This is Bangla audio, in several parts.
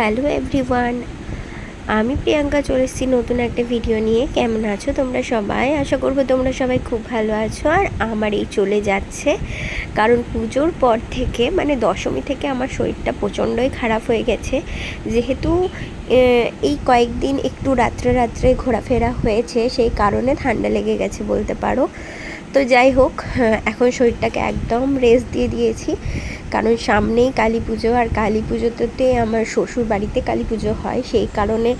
হ্যালো এভরিওয়ান, আমি প্রিয়াঙ্কা চলে এসেছি নতুন একটা ভিডিও নিয়ে। কেমন আছো তোমরা সবাই? আশা করব তোমরা সবাই খুব ভালো আছো। আর আমার এই চলে যাচ্ছে। কারণ পুজোর পর থেকে মানে দশমী থেকে আমার শরীরটা প্রচণ্ডই খারাপ হয়ে গেছে। যেহেতু এই কয়েকদিন একটু রাত্রে রাত্রে ঘোরাফেরা হয়েছে, সেই কারণে ঠান্ডা লেগে গেছে বলতে পারো। তো যাই হোক, এখন শরীরটাকে একদম রেস্ট দিয়ে দিয়েছি। কারণ সামনেই কালী পুজো, আর কালী পুজোতে আমার শ্বশুর বাড়িতে কালী পুজো হয়, সেই কারণে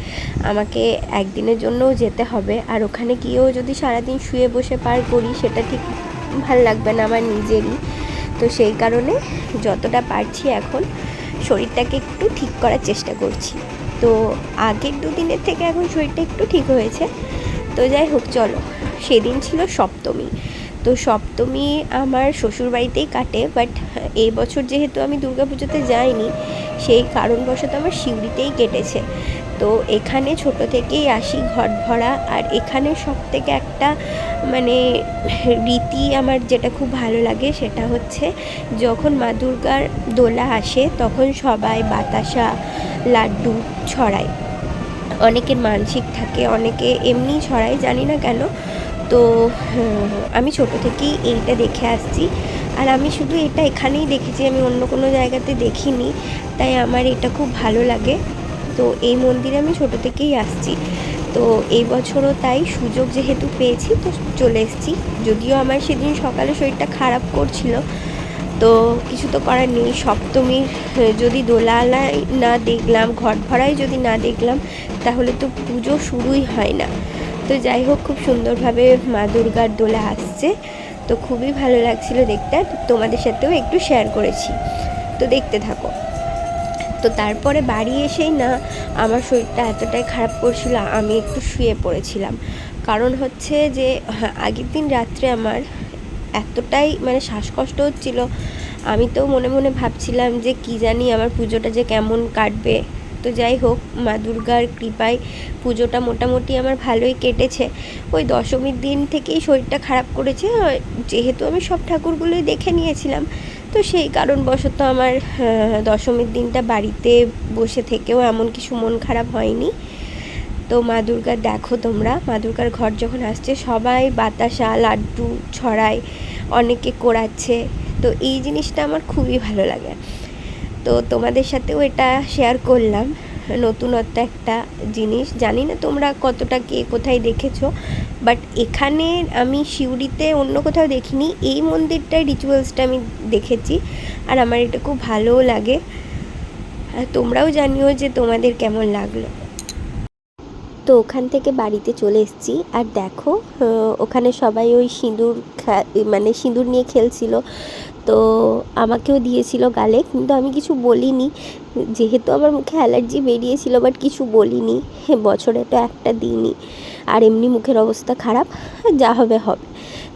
আমাকে একদিনের জন্যও যেতে হবে। আর ওখানে গিয়েও যদি সারাদিন শুয়ে বসে পার করি, সেটা ঠিক ভালো লাগবে না আমার নিজেরই। তো সেই কারণে যতটা পারছি এখন শরীরটাকে একটু ঠিক করার চেষ্টা করছি। তো আগের দুদিনের থেকে এখন শরীরটা একটু ঠিক হয়েছে। তো যাই হোক চলো। সেদিন ছিল সপ্তমী। তো সপ্তমী আমার শ্বশুরবাড়িতেই কাটে বাট এই বছর যেহেতু আমি দুর্গাপুজোতে যাইনি, সেই কারণবশত আমার সিউড়িতেই কেটেছে। তো এখানে ছোট থেকেই আসি ঘট ভরা, আর এখানে সব থেকে একটা মানে রীতি আমার যেটা খুব ভালো লাগে, সেটা হচ্ছে যখন মা দুর্গার দোলা আসে, তখন সবাই বাতাসা, লাড্ডু ছড়ায়। অনেকের মানসিক থাকে, অনেকে এমনি ছড়ায়, জানি না কেন। তো আমি ছোট থেকেই এইটা দেখে আসছি। আর আমি শুধু এটা এখানেই দেখেছি, আমি অন্য কোনো জায়গাতে দেখিনি। তাই আমার এটা খুব ভালো লাগে। তো এই মন্দিরে আমি ছোট থেকেই আসছি। তো এই বছরও তাই সুযোগ যেহেতু পেয়েছি, তো চলে এসেছি। যদিও আমার সেদিন সকালে শরীরটা খারাপ করছিল তো কিছু তো করার নেই। সপ্তমীর আহ, যদি দোলালাই না দেখলাম ঘট ভরাই যদি না দেখলাম তাহলে তো পুজো শুরুই হয় না। তো যাই হোক খুব সুন্দরভাবে মা দুর্গার দোলা আসছে। তো খুবই ভালো লাগছিল দেখতে। তোমাদের সাথেও একটু শেয়ার করেছি। তো দেখতে থাকো। তো তারপরে বাড়ি এসেই না আমার শরীরটা এতটাই খারাপ করছিল আমি একটু শুয়ে পড়েছিলাম। কারণ হচ্ছে যে হ্যাঁ, আগের দিন রাত্রে আমার এতটাই মানে শ্বাসকষ্ট হচ্ছিল। আমি তো মনে মনে ভাবছিলাম যে কি জানি আমার পুজোটা যে কেমন কাটবে। তো যাই হোক, মা দুর্গার কৃপায় পুজোটা মোটামুটি আমার ভালোই কেটেছে। ওই দশমীর দিন থেকেই শরীরটা খারাপ করেছে। যেহেতু আমি সব ঠাকুরগুলোই দেখে নিয়েছিলাম, তো সেই কারণবশত আমার দশমীর দিনটা বাড়িতে বসে থেকেও এমন কিছু মন খারাপ হয়নি। তো মা দুর্গার দেখো তোমরা, মা দুর্গার ঘর যখন আসছে, সবাই বাতাসা, লাড্ডু ছড়ায় অনেকে কোরাচ্ছে তো এই জিনিসটা আমার খুবই ভালো লাগে। তো তোমাদের সাথেও এটা শেয়ার করলাম, নতুনত্ব একটা জিনিস। জানি না তোমরা কতটা কে কোথায় দেখেছ বাট এখানে আমি সিউড়িতে অন্য কোথাও দেখিনি। এই মন্দিরটার রিচুয়ালসটা আমি দেখেছি, আর আমার এটা খুব ভালোও লাগে। আর তোমরাও জানিও যে তোমাদের কেমন লাগল। তো ওখান থেকে বাড়িতে চলে এসেছি। আর দেখো ওখানে সবাই ওই সিঁদুর মানে সিঁদুর নিয়ে খেলছিল। তো আমাকেও দিয়েছিল গালে, কিন্তু আমি কিছু বলিনি। যেহেতু আমার মুখে অ্যালার্জি বেরিয়েছিল, বাট কিছু বলিনি। বছরে তো একটা দিনই। আর এমনি মুখের অবস্থা খারাপ, যা হবে হবে।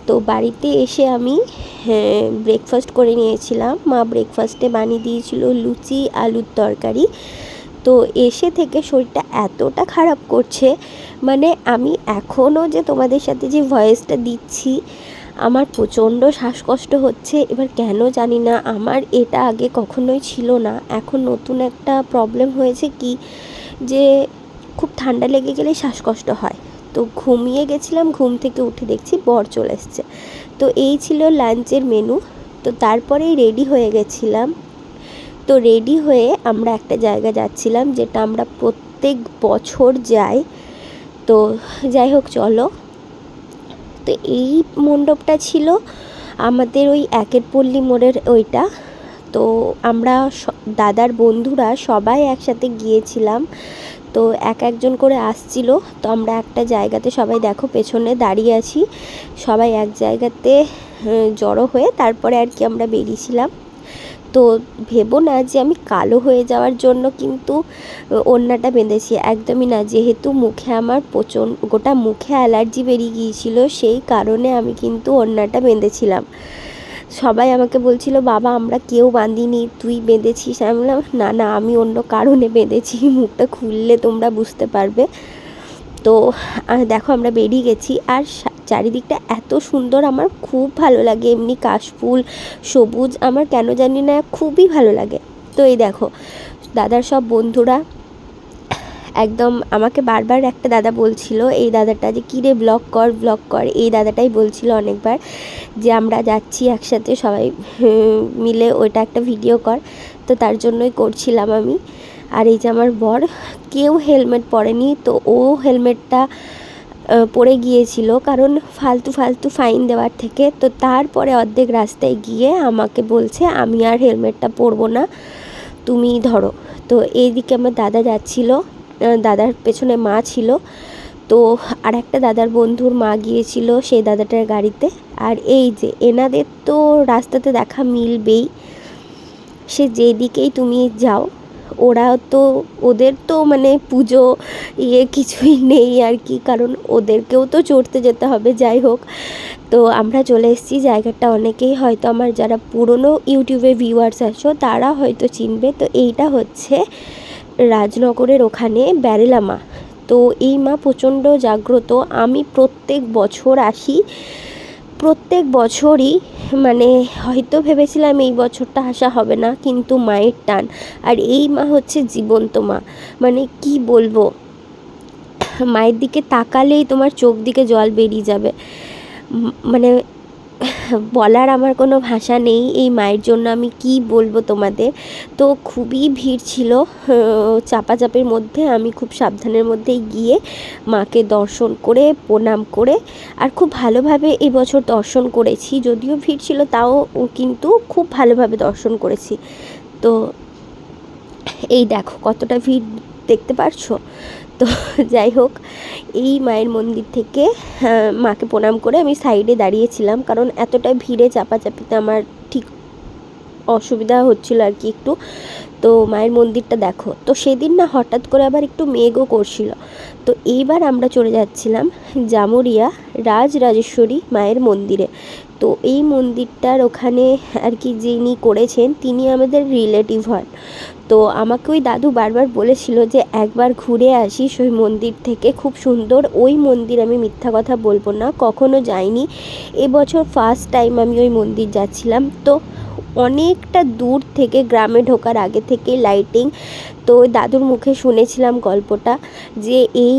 তো বাড়িতে এসে আমি ব্রেকফাস্ট করে নিয়েছিলাম। মা ব্রেকফাস্টে বানিয়ে দিয়েছিল লুচি, আলুর তরকারি। তো এসে থেকে শরীরটা এতটা খারাপ করছে মানে আমি এখনও যে তোমাদের সাথে যে ভয়েসটা দিচ্ছি, আমার প্রচণ্ড শ্বাসকষ্ট হচ্ছে, এবার কেন জানি না, আমার এটা আগে কখনোই ছিল না। এখন নতুন একটা প্রবলেম হয়েছে কি, যে খুব ঠান্ডা লেগে গেলে শ্বাসকষ্ট হয়। তো ঘুমিয়ে গেছিলাম, ঘুম থেকে উঠে দেখছি বর চলে এসছে। তো এই ছিল লাঞ্চের মেনু তো তারপরেই রেডি হয়ে গেছিলাম। তো রেডি হয়ে আমরা একটা জায়গা যাচ্ছিলাম যেটা আমরা প্রত্যেক বছর যাই। তো যাই হোক, চলো। তো এই মণ্ডপটা ছিল আমাদের ওই একের পল্লী মোড়ের ওইটা। তো আমরা দাদার বন্ধুরা সবাই একসাথে গিয়েছিলাম। তো এক একজন করে আসছিল। তো আমরা একটা জায়গাতে সবাই দেখো পেছনে দাঁড়িয়ে আছি। সবাই এক জায়গাতে জড়ো হয়ে তারপরে আর কি আমরা বেরিয়েছিলাম। তো ভেবো না যে আমি কালো হয়ে যাওয়ার জন্য কিন্তু ওড়নাটা বেঁধেছি। একদমই না, যেহেতু মুখে আমার প্রচণ্ড, গোটা মুখে অ্যালার্জি বেরিয়ে গিয়েছিল, সেই কারণে আমি কিন্তু ওড়নাটা বেঁধেছিলাম। সবাই আমাকে বলছিল, বাবা, আমরা কেউ বাঁধিনি, তুই বেঁধেছিস? আমি বললাম, না না, আমি অন্য কারণে বেঁধেছি, মুখটা খুললে তোমরা বুঝতে পারবে। তো দেখো, আমরা বেরিয়ে গেছি। আর চারিদিকটা এত সুন্দর, আমার খুব ভালো লাগে। এমনি কাশফুল সবুজ, আমার কেন জানি না, খুবই ভালো লাগে। তো এই দেখো, দাদার সব বন্ধুরা, একদম আমাকে বারবার একটা দাদা বলছিল, এই দাদাটা যে কী রে ব্লগ কর ব্লগ কর, এই দাদাটাই বলছিল অনেকবার যে আমরা যাচ্ছি একসাথে সবাই মিলে ওইটা একটা ভিডিও কর। তো তার জন্যই করছিলাম আমি। আর এই যে আমার বর, কেউ হেলমেট পরেনি, তো ও হেলমেটটা পড়ে গিয়েছিল, কারণ ফালতু ফালতু ফাইন দেওয়ার থেকে। তো তারপরে অর্ধেক রাস্তায় গিয়ে আমাকে বলছে, আমি আর হেলমেটটা পরবো না, তুমি ধরো। তো এইদিকে আমার দাদা যাচ্ছিল দাদার পেছনে মা ছিল। তো আর একটা দাদার বন্ধুর মা গিয়েছিল সেই দাদাটার গাড়িতে। আর এই যে, এনাদের তো রাস্তাতে দেখা মিলবেই। সে যেদিকেই তুমি যাও ওরা তো, ওদের তো মানে পুজো ইয়ে কিছুই নেই আর কি, কারণ ওদেরকেও তো চড়তে যেতে হবে, যাই হোক। তো আমরা চলে এসেছি, জায়গাটা অনেকেই হয়তো আমার যারা পুরনো ইউটিউবে ভিউয়ার্স আছো, তারা হয়তো চিনবে। তো এইটা হচ্ছে রাজনগরের ওখানে ব্যারেলা মা তো এই মা প্রচণ্ড জাগ্রত। আমি প্রত্যেক বছর আসি প্রত্যেক বছরই মানে হয়তো ভেবেছিলাম এই বছরটা আসা হবে না, কিন্তু মায়ের টান। আর এই মা হচ্ছে জীবন্ত মা। মানে কি বলব? মায়ের দিকে তাকালেই তোমার চোখ দিকে জল বেরিয়ে যাবে। মানে বলার আমার কোনো ভাষা নেই, এই মায়ের জন্য আমি কি বলব তোমাদের? তো খুবই ভিড় ছিল চাপাচাপির মধ্যে আমি খুব সাবধানের মধ্যেই গিয়ে মাকে দর্শন করে, প্রণাম করে, আর খুব ভালোভাবে এবছর দর্শন করেছি। যদিও ভিড় ছিল, তাও কিন্তু খুব ভালোভাবে দর্শন করেছি। তো এই দেখো কতটা ভিড় দেখতে পারছ? তো যাই হোক, এই মায়ের মন্দির থেকে মাকে প্রণাম করে আমি সাইডে দাঁড়িয়েছিলাম, কারণ এতটা ভিড়ে চাপাচাপিতে আমার ঠিক অসুবিধা হচ্ছিল আর কি একটু। তো মায়ের মন্দিরটা দেখো, তো সেদিন না হঠাৎ করে আবার একটু মেঘও করছিল। তো এইবার আমরা চলে যাচ্ছিলাম জামুরিয়া রাজ রাজেশ্বরী মায়ের মন্দিরে। তো এই মন্দিরটার ওখানে আর কি যিনি করেছেন, তিনি আমাদের রিলেটিভ হন। তো আমাকে ওই দাদু বারবার বলেছিল যে, একবার ঘুরে আসিস ওই মন্দির থেকে, খুব সুন্দর। ওই মন্দির আমি মিথ্যা কথা বলব না, কখনো যাইনি। এবছর ফার্স্ট টাইম আমি ওই মন্দির যাচ্ছিলাম। তো অনেকটা দূর থেকে, গ্রামে ঢোকার আগে থেকে লাইটিং তো দাদুর মুখে শুনেছিলাম গল্পটা যে, এই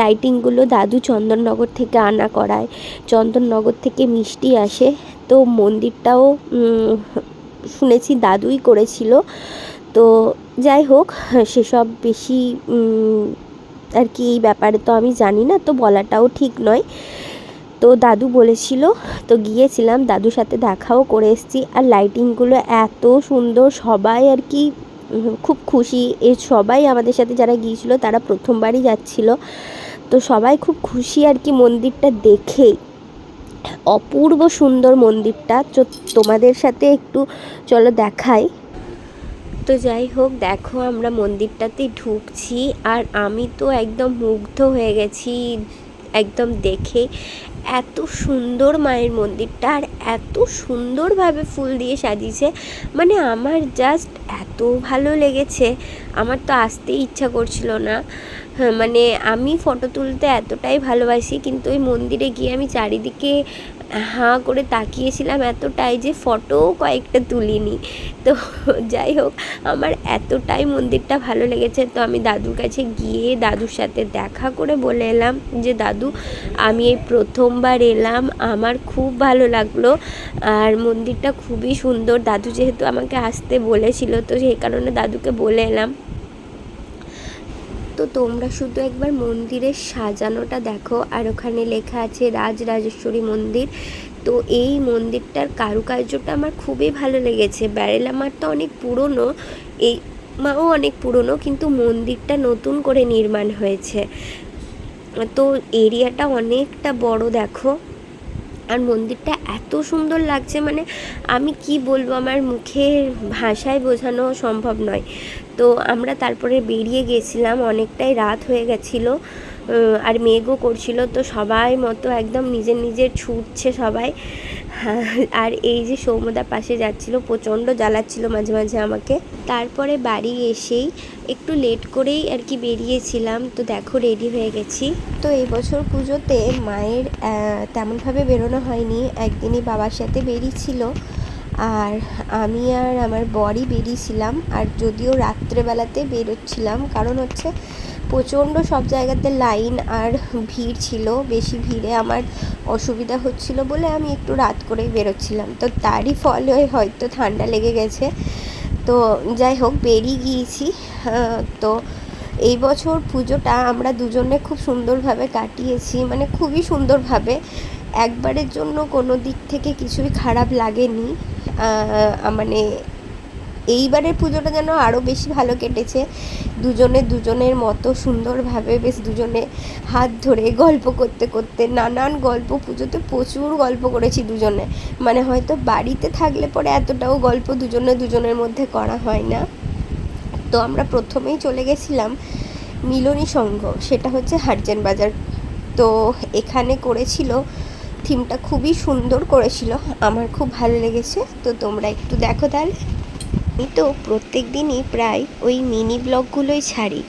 লাইটিংগুলো দাদু চন্দননগর থেকে আনা করায়। চন্দননগর থেকে মিষ্টি আসে। তো মন্দিরটাও শুনেছি দাদুই করেছিল। তো যাই হোক, সেসব বেশি আর কি এই ব্যাপারে তো আমি জানি না, তো বলাটাও ঠিক নয়। তো দাদু বলেছিল, তো গিয়েছিলাম, দাদুর সাথে দেখাও করে এসেছি। আর লাইটিংগুলো এত সুন্দর, সবাই আর কি খুব খুশি। এ সবাই আমাদের সাথে যারা গিয়েছিল, তারা প্রথমবারই যাচ্ছিল। তো সবাই খুব খুশি আর কি মন্দিরটা দেখে অপূর্ব সুন্দর মন্দিরটা। তো তোমাদের সাথে একটু চলো দেখাই। তো যাই হোক, দেখো আমরা মন্দিরটাতে ঢুকছি। আর আমি তো একদম মুগ্ধ হয়ে গেছি, একদম দেখে। এত সুন্দর মায়ের মন্দিরটা। আর এত সুন্দরভাবে ফুল দিয়ে সাজিয়েছে। মানে আমার জাস্ট এত ভালো লেগেছে। আমার তো আসতে ইচ্ছা করছিল না। হ্যাঁ, মানে আমি ফটো তুলতে এতটাই ভালোবাসি কিন্তু ওই মন্দিরে গিয়ে আমি চারিদিকে হাঁ করে তাকিয়েছিলাম এতটাই যে ফটোও কয়েকটা তুলিনি। তো যাই হোক, আমার এতটাই মন্দিরটা ভালো লেগেছে। তো আমি দাদুর কাছে গিয়ে দাদুর সাথে দেখা করে বলে এলাম যে, দাদু, আমি এই প্রথমবার এলাম। আমার খুব ভালো লাগল আর মন্দিরটা খুবই সুন্দর। দাদু যেহেতু আমাকে আসতে বলেছিল, তো সেই কারণে দাদুকে বলে এলাম। তোমরা শুধু একবার মন্দিরের সাজানোটা দেখো। আর ওখানে লেখা আছে রাজ রাজেশ্বরী মন্দির। তো এই মন্দিরটার কারুকার্যটা আমার খুবই ভালো লেগেছে। ব্যারেলা মাঠটা অনেক পুরনো, এই মাও অনেক পুরনো, কিন্তু মন্দিরটা নতুন করে নির্মাণ হয়েছে। তো এরিয়াটা অনেকটা বড় দেখো। আর মন্দিরটা এত সুন্দর লাগছে মানে আমি কি বলব, আমার মুখের ভাষায় বোঝানো সম্ভব নয়। তো আমরা তারপরে বেরিয়ে গেছিলাম, অনেকটাই রাত হয়ে গেছিল আর মেঘও করছিল, তো সবাই মতো একদম নিজের নিজের ছুটছে সবাই। আর এই যে সৌমদা পাশে যাচ্ছিল, প্রচণ্ড জ্বালাচ্ছিল মাঝে মাঝে আমাকে। তারপরে বাড়ি এসেই একটু লেট করেই আর কি বেরিয়েছিলাম, তো দেখো রেডি হয়ে গেছি। তো এই বছর পুজোতে মায়ের তেমনভাবে বেরোনো হয়নি, একদিনই বাবার সাথে বেরিয়েছিল। আর আমি আর আমার বরই বেরিয়েছিলাম, আর যদিও রাত্রেবেলাতে বেরোচ্ছিলাম, কারণ হচ্ছে প্রচণ্ড সব জায়গাতে লাইন আর ভিড় ছিল, বেশি ভিড়ে আমার অসুবিধা হচ্ছিল বলে আমি একটু রাত করেই বেরোচ্ছিলাম। তো তারই ফলে হয়তো ঠান্ডা লেগে গেছে। তো যাই হোক, বেরিয়ে গিয়েছি। তো এই বছর পুজোটা আমরা দুজনে খুব সুন্দরভাবে কাটিয়েছি মানে খুবই সুন্দরভাবে। একবারের জন্য কোনো দিক থেকে কিছুই খারাপ লাগেনি। মানে এইবারের পুজোটা যেন আরও বেশি ভালো কেটেছে। দুজনে দুজনের মতো সুন্দরভাবে বেশ দুজনে হাত ধরে গল্প করতে করতে, নানান গল্প, পুজোতে প্রচুর গল্প করেছি দুজনে। মানে হয়তো বাড়িতে থাকলে পরে এতটাও গল্প দুজনে দুজনের মধ্যে করা হয় না। তো আমরা প্রথমেই চলে গেছিলাম মিলনী সংঘ, সেটা হচ্ছে হারজেন বাজার। তো এখানে করেছিল থিমটা খুবই সুন্দর করেছিল। আমার খুব ভালো লেগেছে। তো তোমরা একটু দেখো তাহলে। আমি তো প্রত্যেক দিনই প্রায় ওই মিনি ব্লগগুলোই ছাড়ি।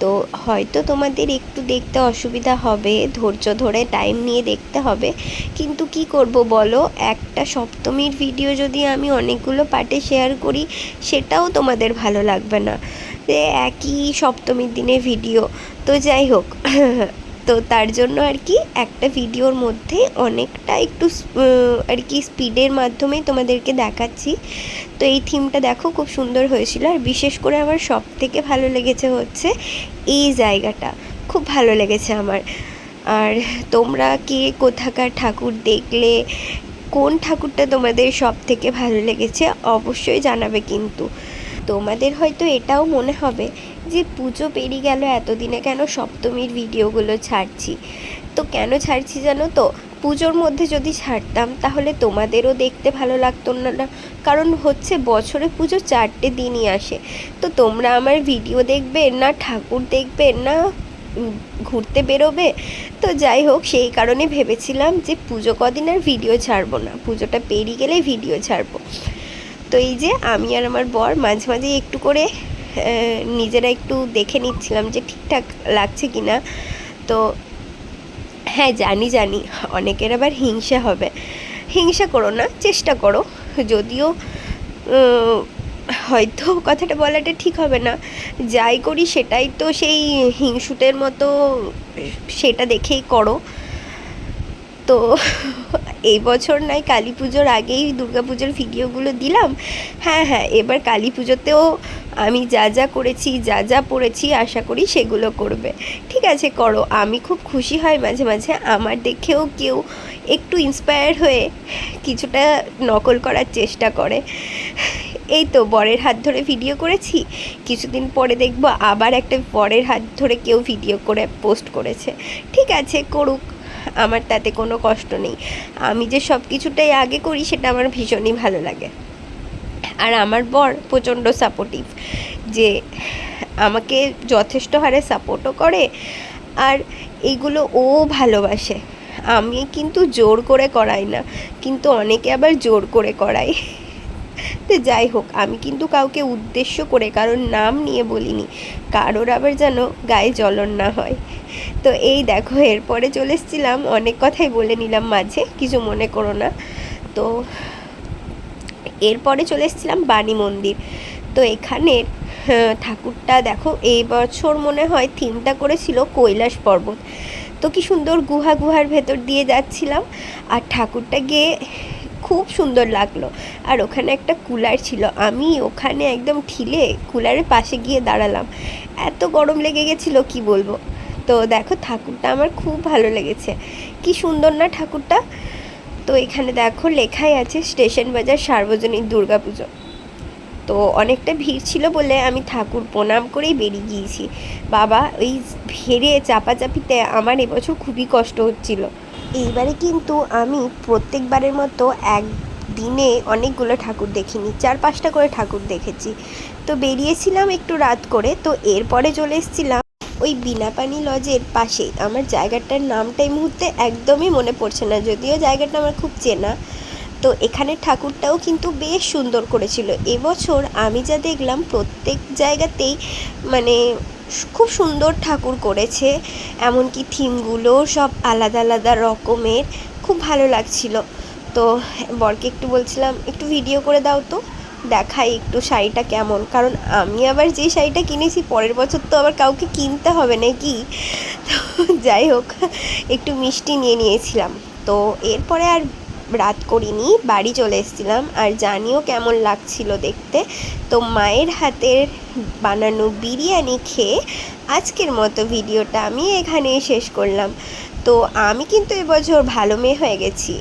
তো হয়তো তোমাদের একটু দেখতে অসুবিধা হবে, ধৈর্য ধরে টাইম নিয়ে দেখতে হবে। কিন্তু কি করব বলো? একটা সপ্তমীর ভিডিও যদি আমি অনেকগুলো পার্টে শেয়ার করি, সেটাও তোমাদের ভালো লাগবে না। যে একই সপ্তমীর দিনে ভিডিও তো যাই হোক। তো তার জন্য আর কি একটা ভিডিওর মধ্যে অনেকটা একটু আর কি স্পিডের মাধ্যমেই তোমাদেরকে দেখাচ্ছি। তো এই থিমটা দেখো, খুব সুন্দর হয়েছিল। আর বিশেষ করে আমার সব থেকে ভালো লেগেছে হচ্ছে এই জায়গাটা। খুব ভালো লেগেছে আমার। আর তোমরা কে কোথাকার ঠাকুর দেখলে, কোন ঠাকুরটা তোমাদের সব থেকে ভালো লেগেছে, অবশ্যই জানাবে কিন্তু। তোমাদের হয়তো এটাও মনে হবে যে পুজো পেরিয়ে গেল, এতদিনে কেন সপ্তমীর ভিডিওগুলো ছাড়ছি? তো কেন ছাড়ছি জানো তো? পুজোর মধ্যে যদি ছাড়তাম, তাহলে তোমাদেরও দেখতে ভালো লাগতো না না? কারণ হচ্ছে বছরে পুজো চারটে দিনই আসে। তো তোমরা আমার ভিডিও দেখবে, না ঠাকুর দেখবে, না ঘুরতে বেরোবে? তো যাই হোক, সেই কারণে ভেবেছিলাম যে পুজো কদিন আর ভিডিও ছাড়বো না। পুজোটা পেরিয়ে গেলে ভিডিও ছাড়বো। তো এই যে আমি আর আমার বর মাঝে মাঝে একটু করে নিজেরা একটু দেখে নিচ্ছিলাম যে ঠিকঠাক লাগছে কি না তো হ্যাঁ জানি জানি, অনেকের আবার হিংসা হবে। হিংসা করো না, চেষ্টা করো। যদিও হয়তো কথাটা বলাটা ঠিক হবে না। যাই করি সেটাই তো সেই হিংসুটের মতো সেটা দেখেই করো। তো এই বছর নয়, কালী পুজোর আগেই দুর্গা পুজোর ভিডিওগুলো দিলাম। হ্যাঁ হ্যাঁ এবার কালী পুজোতেও আমি যা যা করেছি, যা যা পড়েছি, আশা করি সেগুলো করবে। ঠিক আছে, করো। আমি খুব খুশি হয় মাঝে মাঝে। আমার দেখেও কেউ একটু ইন্সপায়ার হয়ে কিছুটা নকল করার চেষ্টা করে। এই তো, বরের হাত ধরে ভিডিও করেছি। কিছুদিন পরে দেখব আবার একটা বরের হাত ধরে কেউ ভিডিও করে পোস্ট করেছে। ঠিক আছে, করুক। আমার তাতে কোনো কষ্ট নেই। আমি যে সব কিছুটাই আগে করি, সেটা আমার ভীষণই ভালো লাগে। আর আমার বর প্রচণ্ড সাপোর্টিভ যে আমাকে যথেষ্ট হারে সাপোর্টও করে আর এইগুলো ও ভালোবাসে। আমি কিন্তু জোর করে করাই না, কিন্তু অনেকে আবার জোর করে করায়। তো যাই হোক, আমি কিন্তু কাউকে উদ্দেশ্য করে, কারোর নাম নিয়ে বলিনি, কারোর আবার যেন গায়ে জ্বলন না হয়। তো এই দেখো, এরপরে চলে এসেছিলাম, অনেক কথাই বলে নিলাম মাঝে, কিছু মনে করো না। তো এরপরে চলে এসেছিলাম বাণী মন্দির। তো এখানের ঠাকুরটা দেখো, এই বছর মনে হয় থিমটা করেছিল কৈলাস পর্বত। তো কি সুন্দর গুহা গুহার ভেতর দিয়ে যাচ্ছিলাম আর ঠাকুরটা গিয়ে খুব সুন্দর লাগল। আর ওখানে একটা কুলার ছিল, আমি ওখানে একদম ঠিলে কুলারের পাশে গিয়ে দাঁড়ালাম। এত গরম লেগে গেছিল, কি বলব? তো দেখো ঠাকুরটা আমার খুব ভালো লেগেছে। কি সুন্দর না ঠাকুরটা? তো এখানে দেখো লেখাই আছে স্টেশন বাজার সার্বজনীন দুর্গাপুজো। তো অনেকটা ভিড় ছিল বলে আমি ঠাকুর প্রণাম করেই বেরিয়ে গিয়েছি। বাবা ওই ভিড়ে চাপাচাপিতে আমার এবছর খুবই কষ্ট হচ্ছিল। এইবারে কিন্তু আমি প্রত্যেকবারের মতো এক দিনে অনেকগুলো ঠাকুর দেখিনি, চার পাঁচটা করে ঠাকুর দেখেছি। তো বেরিয়েছিলাম একটু রাত করে, তো এরপরে চলে এসেছিলাম ওই বিনাপানি লজের পাশেই আমার জায়গাটার নামটা এই মুহূর্তে একদমই মনে পড়ছে না, যদিও জায়গাটা আমার খুব চেনা। তো এখানে ঠাকুরটাও কিন্তু বেশ সুন্দর করেছিল। এবছর আমি যা দেখলাম, প্রত্যেক জায়গাতেই মানে খুব সুন্দর ঠাকুর করেছে, এমনকি থিমগুলো সব আলাদা আলাদা রকমের। খুব ভালো লাগছিল। তো তো বরকে একটু বলছিলাম, একটু ভিডিও করে দাও তো। দেখাই একটু শাড়িটা কেমন। কারণ আমি আবার যে শাড়িটা কিনেছি, পরের বছর তো আবার কাউকে কিনতে হবে নাকি? তো যাই হোক, একটু মিষ্টি নিয়ে নিয়েছিলাম। তো এরপরে আর রাত করিনি, বাড়ি চলে এসেছিলাম। আর জানিও কেমন লাগছিল দেখতে। তো মায়ের হাতের বানানো বিরিয়ানি খেয়ে আজকের মতো ভিডিওটা আমি এখানেই শেষ করলাম। তো আমি কিন্তু এবছর ভালো মেয়ে হয়ে গেছি।